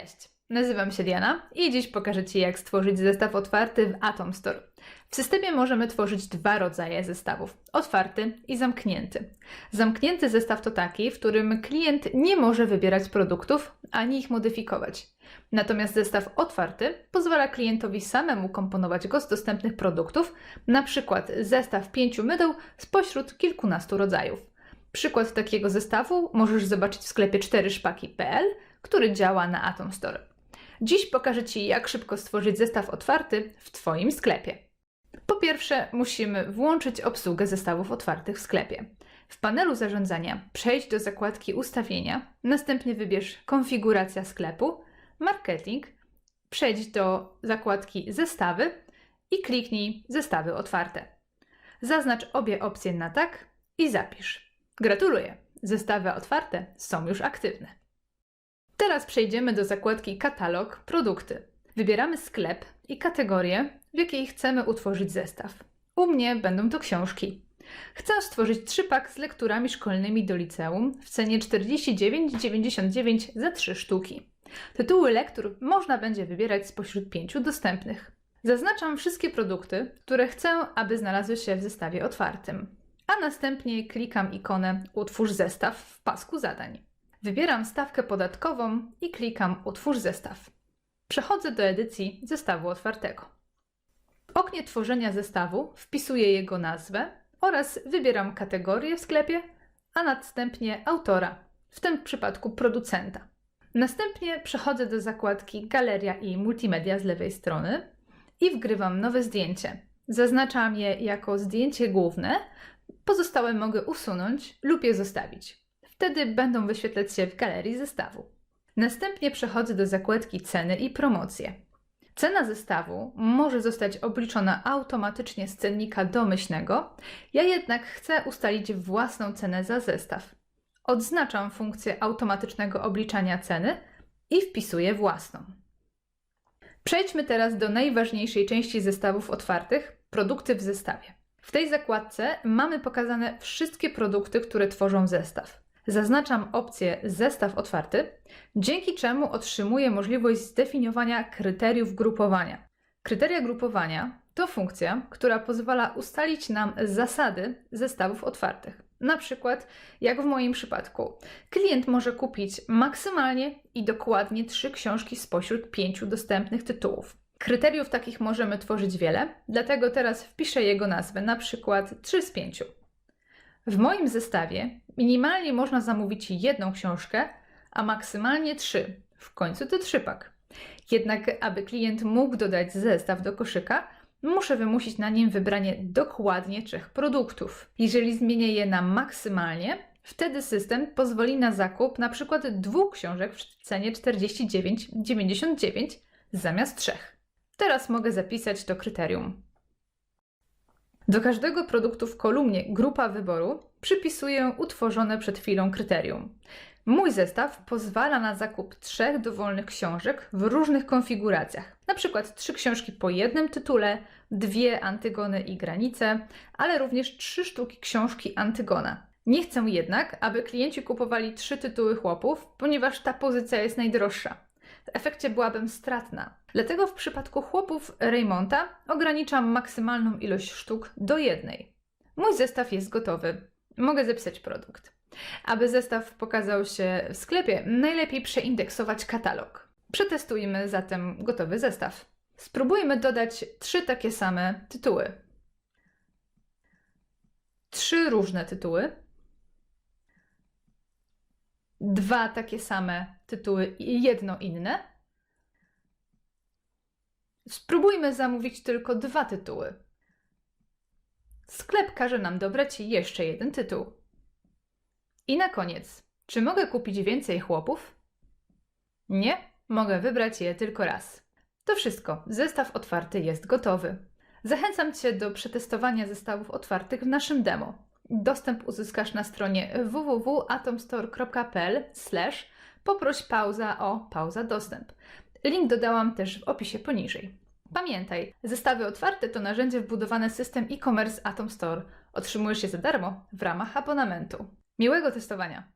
Cześć, nazywam się Diana i dziś pokażę Ci, jak stworzyć zestaw otwarty w Atom Store. W systemie możemy tworzyć dwa rodzaje zestawów: otwarty i zamknięty. Zamknięty zestaw to taki, w którym klient nie może wybierać produktów ani ich modyfikować. Natomiast zestaw otwarty pozwala klientowi samemu komponować go z dostępnych produktów, na przykład zestaw pięciu mydeł spośród kilkunastu rodzajów. Przykład takiego zestawu możesz zobaczyć w sklepie 4szpaki.pl, który działa na Atom Store. Dziś pokażę Ci, jak szybko stworzyć zestaw otwarty w Twoim sklepie. Po pierwsze, musimy włączyć obsługę zestawów otwartych w sklepie. W panelu zarządzania przejdź do zakładki Ustawienia, następnie wybierz Konfiguracja sklepu, Marketing, przejdź do zakładki Zestawy i kliknij Zestawy otwarte. Zaznacz obie opcje na tak i zapisz. Gratuluję! Zestawy otwarte są już aktywne. Teraz przejdziemy do zakładki Katalog Produkty. Wybieramy sklep i kategorię, w jakiej chcemy utworzyć zestaw. U mnie będą to książki. Chcę stworzyć trzypak z lekturami szkolnymi do liceum w cenie 49,99 za 3 sztuki. Tytuły lektur można będzie wybierać spośród pięciu dostępnych. Zaznaczam wszystkie produkty, które chcę, aby znalazły się w zestawie otwartym, a następnie klikam ikonę Utwórz zestaw w pasku zadań. Wybieram stawkę podatkową i klikam Utwórz zestaw. Przechodzę do edycji zestawu otwartego. W oknie tworzenia zestawu wpisuję jego nazwę oraz wybieram kategorię w sklepie, a następnie autora, w tym przypadku producenta. Następnie przechodzę do zakładki Galeria i Multimedia z lewej strony i wgrywam nowe zdjęcie. Zaznaczam je jako zdjęcie główne, pozostałe mogę usunąć lub je zostawić. Wtedy będą wyświetlać się w galerii zestawu. Następnie przechodzę do zakładki ceny i promocje. Cena zestawu może zostać obliczona automatycznie z cennika domyślnego, ja jednak chcę ustalić własną cenę za zestaw. Odznaczam funkcję automatycznego obliczania ceny i wpisuję własną. Przejdźmy teraz do najważniejszej części zestawów otwartych produkty w zestawie. W tej zakładce mamy pokazane wszystkie produkty, które tworzą zestaw. Zaznaczam opcję Zestaw otwarty, dzięki czemu otrzymuję możliwość zdefiniowania kryteriów grupowania. Kryteria grupowania to funkcja, która pozwala ustalić nam zasady zestawów otwartych. Na przykład, jak w moim przypadku, klient może kupić maksymalnie i dokładnie trzy książki spośród pięciu dostępnych tytułów. Kryteriów takich możemy tworzyć wiele, dlatego teraz wpiszę jego nazwę, na przykład 3 z 5. W moim zestawie minimalnie można zamówić jedną książkę, a maksymalnie trzy. W końcu to trzypak. Jednak, aby klient mógł dodać zestaw do koszyka, muszę wymusić na nim wybranie dokładnie trzech produktów. Jeżeli zmienię je na maksymalnie, wtedy system pozwoli na zakup przykład dwóch książek w cenie 49,99 zamiast trzech. Teraz mogę zapisać to kryterium. Do każdego produktu w kolumnie Grupa wyboru przypisuję utworzone przed chwilą kryterium. Mój zestaw pozwala na zakup trzech dowolnych książek w różnych konfiguracjach. Na przykład trzy książki po jednym tytule, dwie Antygony i Granice, ale również trzy sztuki książki Antygona. Nie chcę jednak, aby klienci kupowali trzy tytuły chłopów, ponieważ ta pozycja jest najdroższa. W efekcie byłabym stratna. Dlatego w przypadku chłopów Raymonta ograniczam maksymalną ilość sztuk do jednej. Mój zestaw jest gotowy. Mogę zapisać produkt. Aby zestaw pokazał się w sklepie, najlepiej przeindeksować katalog. Przetestujmy zatem gotowy zestaw. Spróbujmy dodać trzy takie same tytuły. Trzy różne tytuły. Dwa takie same tytuły i jedno inne. Spróbujmy zamówić tylko dwa tytuły. Sklep każe nam dobrać jeszcze jeden tytuł. I na koniec, czy mogę kupić więcej chłopów? Nie, mogę wybrać je tylko raz. To wszystko. Zestaw otwarty jest gotowy. Zachęcam Cię do przetestowania zestawów otwartych w naszym demo. Dostęp uzyskasz na stronie www.atomstore.pl poproś pauza o pauza dostęp. Link dodałam też w opisie poniżej. Pamiętaj, zestawy otwarte to narzędzie wbudowane w system e-commerce Atom Store. Otrzymujesz je za darmo w ramach abonamentu. Miłego testowania!